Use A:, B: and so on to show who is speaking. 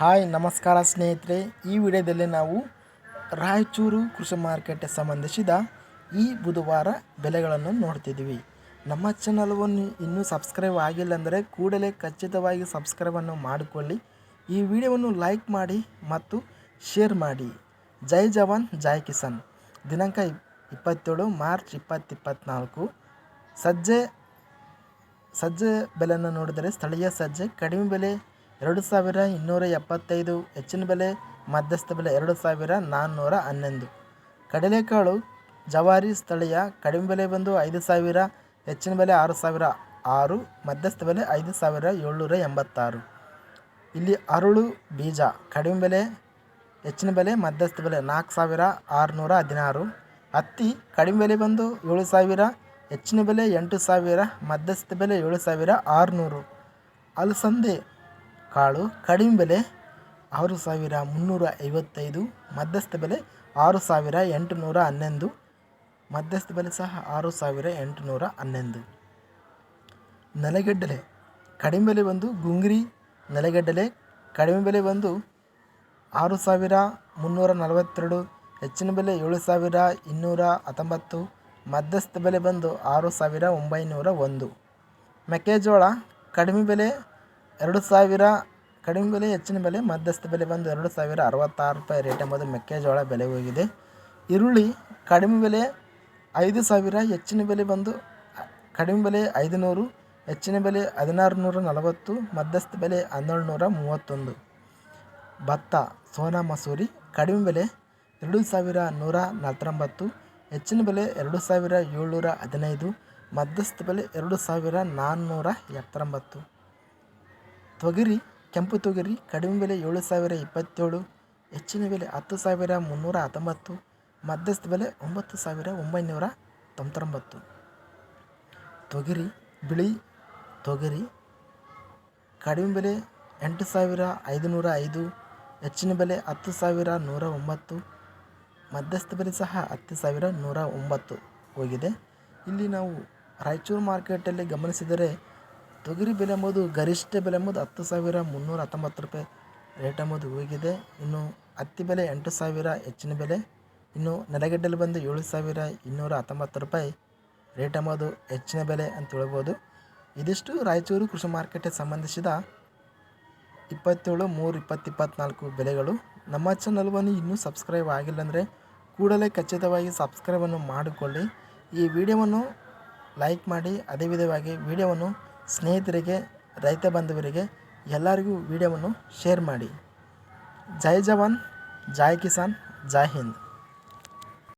A: Hi, ನಮಸ್ಕಾರ ಸ್ನೇಹಿತರೆ. ಈ ವಿಡಿಯೋದಲ್ಲಿ ನಾವು ರಾಯಚೂರು ಕೃಷಿ ಮಾರುಕಟ್ಟೆ ಸಂಬಂಧಿಸಿದ ಈ ಬುಧವಾರ ಬೆಲೆಗಳನ್ನು ನೋಡ್ತಿದ್ದೀವಿ. ನಮ್ಮ ಚಾನಲ್ವನ್ನು ಇನ್ನೂ ಸಬ್ಸ್ಕ್ರೈಬ್ ಆಗಿಲ್ಲ ಅಂದರೆ ಕೂಡಲೇ ಖಚಿತವಾಗಿ ಸಬ್ಸ್ಕ್ರೈಬನ್ನು ಮಾಡಿಕೊಳ್ಳಿ. ಈ ವಿಡಿಯೋವನ್ನು ಲೈಕ್ ಮಾಡಿ ಮತ್ತು ಶೇರ್ ಮಾಡಿ. ಜೈ ಜವಾನ್, ಜೈ ಕಿಸಾನ್. ದಿನಾಂಕ ಇಪ್- ಇಪ್ಪತ್ತೇಳು ಮಾರ್ಚ್ ಇಪ್ಪತ್ತು ಇಪ್ಪತ್ತ್ನಾಲ್ಕು ಸಜ್ಜೆ ಸಜ್ಜೆ ಬೆಲೆಯನ್ನು ನೋಡಿದರೆ ಸ್ಥಳೀಯ ಸಜ್ಜೆ ಕಡಿಮೆ ಬೆಲೆ ಎರಡು ಸಾವಿರ ಇನ್ನೂರ ಎಪ್ಪತ್ತೈದು ಹೆಚ್ಚಿನ ಬೆಲೆ, ಮಧ್ಯಸ್ಥ ಬೆಲೆ ಎರಡು ಸಾವಿರ ನಾನ್ನೂರ ಹನ್ನೊಂದು. ಕಡಲೆಕಾಳು ಜವಾರಿ ಸ್ಥಳೀಯ ಕಡಿಮೆ ಬೆಲೆ ಬಂದು ಐದು ಸಾವಿರ, ಹೆಚ್ಚಿನ ಬೆಲೆ ಆರು ಸಾವಿರ ಆರು, ಮಧ್ಯಸ್ಥ ಬೆಲೆ ಐದು ಸಾವಿರ ಏಳ್ನೂರ ಎಂಬತ್ತಾರು. ಇಲ್ಲಿ ಅರಳು ಬೀಜ ಕಡಿಮೆ ಬೆಲೆ, ಹೆಚ್ಚಿನ ಬೆಲೆ, ಮಧ್ಯಸ್ಥ ಬೆಲೆ ನಾಲ್ಕು ಸಾವಿರ ಆರುನೂರ ಹದಿನಾರು. ಹತ್ತಿ ಕಡಿಮೆ ಬೆಲೆ ಬಂದು ಏಳು ಸಾವಿರ, ಹೆಚ್ಚಿನ ಬೆಲೆ ಎಂಟು ಸಾವಿರ, ಮಧ್ಯಸ್ಥ ಬೆಲೆ ಏಳು ಸಾವಿರ ಆರುನೂರು. ಅಲಸಂದೆ ಕಾಳು, ಕಡಿಮೆ ಬೆಲೆ ಆರು ಸಾವಿರ ಮುನ್ನೂರ ಐವತ್ತೈದು, ಮಧ್ಯಸ್ಥ ಬೆಲೆ ಆರು ಸಾವಿರ ಎಂಟುನೂರ ಹನ್ನೊಂದು, ಮಧ್ಯಸ್ಥ ಬೆಲೆ ಸಹ ಆರು ಸಾವಿರ ಎಂಟುನೂರ ಹನ್ನೊಂದು. ನೆಲಗಡ್ಡಲೆ, ಕಡಿಮೆ ಬೆಲೆ ಬಂದು ಗುಂಗ್ರಿ ನೆಲಗಡ್ಡಲೆ, ಕಡಿಮೆ ಬೆಲೆ ಬಂದು ಆರು ಸಾವಿರ ಮುನ್ನೂರ ನಲವತ್ತೆರಡು, ಹೆಚ್ಚಿನ ಬೆಲೆ ಏಳು ಸಾವಿರ ಇನ್ನೂರ ಹತ್ತೊಂಬತ್ತು, ಮಧ್ಯಸ್ಥ ಬೆಲೆ ಬಂದು ಆರು ಸಾವಿರ ಒಂಬೈನೂರ ಒಂದು. ಮೆಕ್ಕೆಜೋಳ, ಕಡಿಮೆ ಬೆಲೆ ಎರಡು ಸಾವಿರ ಕಡಿಮೆ ಬೆಲೆ, ಹೆಚ್ಚಿನ ಬೆಲೆ, ಮಧ್ಯಸ್ಥ ಬೆಲೆ ಬಂದು ಎರಡು ಸಾವಿರ ಅರವತ್ತಾರು ರೂಪಾಯಿ ರೇಟ್ ಎಂಬುದು ಮೆಕ್ಕೆಜೋಳ ಬೆಲೆ ಹೋಗಿದೆ. ಈರುಳ್ಳಿ ಕಡಿಮೆ ಬೆಲೆ ಐದು ಸಾವಿರ, ಹೆಚ್ಚಿನ ಬೆಲೆ ಬಂದು ಕಡಿಮೆ ಬೆಲೆ ಐದು ನೂರು ಹೆಚ್ಚಿನ ಬೆಲೆ ಹದಿನಾರು ನೂರ ನಲವತ್ತು, ಮಧ್ಯಸ್ಥ ಬೆಲೆ ಹನ್ನೆರಡು ನೂರ ಮೂವತ್ತೊಂದು. ಭತ್ತ, ಸೋನಾ ಮಸೂರಿ ಕಡಿಮೆ ಬೆಲೆ ಎರಡು ಸಾವಿರ ನೂರ ನಲವತ್ತೊಂಬತ್ತು, ಹೆಚ್ಚಿನ ಬೆಲೆ ಎರಡು ಸಾವಿರ ಏಳ್ನೂರ ಹದಿನೈದು, ಮಧ್ಯಸ್ಥ ಬೆಲೆ ಎರಡು ಸಾವಿರ ನಾನ್ನೂರ ಎಪ್ಪತ್ತೊಂಬತ್ತು. ತೊಗರಿ, ಕೆಂಪು ತೊಗರಿ, ಕಡಿಮೆ ಬೆಲೆ ಏಳು ಸಾವಿರ ಇಪ್ಪತ್ತೇಳು, ಹೆಚ್ಚಿನ ಬೆಲೆ ಹತ್ತು ಸಾವಿರ ಮುನ್ನೂರ ಹತ್ತೊಂಬತ್ತು, ಮಧ್ಯಸ್ಥ ಬೆಲೆ ಒಂಬತ್ತು ಸಾವಿರ ಒಂಬೈನೂರ ತೊಂಬತ್ತೊಂಬತ್ತು. ತೊಗರಿ, ಬಿಳಿ ತೊಗರಿ, ಕಡಿಮೆ ಬೆಲೆ ಎಂಟು ಸಾವಿರ ಐದುನೂರ ಐದು, ಹೆಚ್ಚಿನ ಬೆಲೆ ಹತ್ತು ಸಾವಿರ ನೂರ ಒಂಬತ್ತು, ಮಧ್ಯಸ್ಥ ಬೆಲೆ ಸಹ ಹತ್ತು ಸಾವಿರ ನೂರ ಒಂಬತ್ತು ಹೋಗಿದೆ. ಇಲ್ಲಿ ನಾವು ರಾಯಚೂರು ಮಾರ್ಕೆಟಲ್ಲಿ ಗಮನಿಸಿದರೆ ತೊಗರಿ ಬೆಲೆ ಎಂಬುದು ಗರಿಷ್ಠ ಬೆಲೆ ಎಂಬುದು ಹತ್ತು ಸಾವಿರ ಮುನ್ನೂರ ಹತ್ತೊಂಬತ್ತು ರೂಪಾಯಿ. ರೇಟ್ ಎಂಬುದು ಹೋಗಿದೆ. ಇನ್ನು ಹತ್ತಿ ಬೆಲೆ ಎಂಟು ಸಾವಿರ, ಹೆಚ್ಚಿನ ಬೆಲೆ. ಇನ್ನು ನೆಲಗಡ್ಡೆಲಿ ಬಂದು ಏಳು ಸಾವಿರ ಇನ್ನೂರ ಹತ್ತೊಂಬತ್ತು ರೂಪಾಯಿ. ರೇಟ್ ಎಂಬುದು ಹೆಚ್ಚಿನ ಬೆಲೆ ಅಂತ ಹೇಳ್ಬೋದು. ಇದಿಷ್ಟು ರಾಯಚೂರು ಕೃಷಿ ಮಾರ್ಕೆಟ್ಗೆ ಸಂಬಂಧಿಸಿದ ಇಪ್ಪತ್ತೇಳು ಮೂರು ಇಪ್ಪತ್ತು ಇಪ್ಪತ್ತ್ನಾಲ್ಕು ಬೆಲೆಗಳು. ನಮ್ಮ ಚಾನಲ್ವನ್ನು ಇನ್ನೂ ಸಬ್ಸ್ಕ್ರೈಬ್ ಆಗಿಲ್ಲ ಅಂದರೆ ಕೂಡಲೇ ಖಚಿತವಾಗಿ ಸಬ್ಸ್ಕ್ರೈಬನ್ನು ಮಾಡಿಕೊಳ್ಳಿ. ಈ ವಿಡಿಯೋವನ್ನು ಲೈಕ್ ಮಾಡಿ, ಅದೇ ವಿಧವಾಗಿ ವಿಡಿಯೋವನ್ನು ಸ್ನೇಹಿತರಿಗೆ ರೈತ ಬಾಂಧವರಿಗೆ ಎಲ್ಲರಿಗೂ ವಿಡಿಯೋವನ್ನು ಶೇರ್ ಮಾಡಿ. ಜೈ ಜವಾನ್ ಜೈ ಕಿಸಾನ್ ಜೈ ಹಿಂದ್.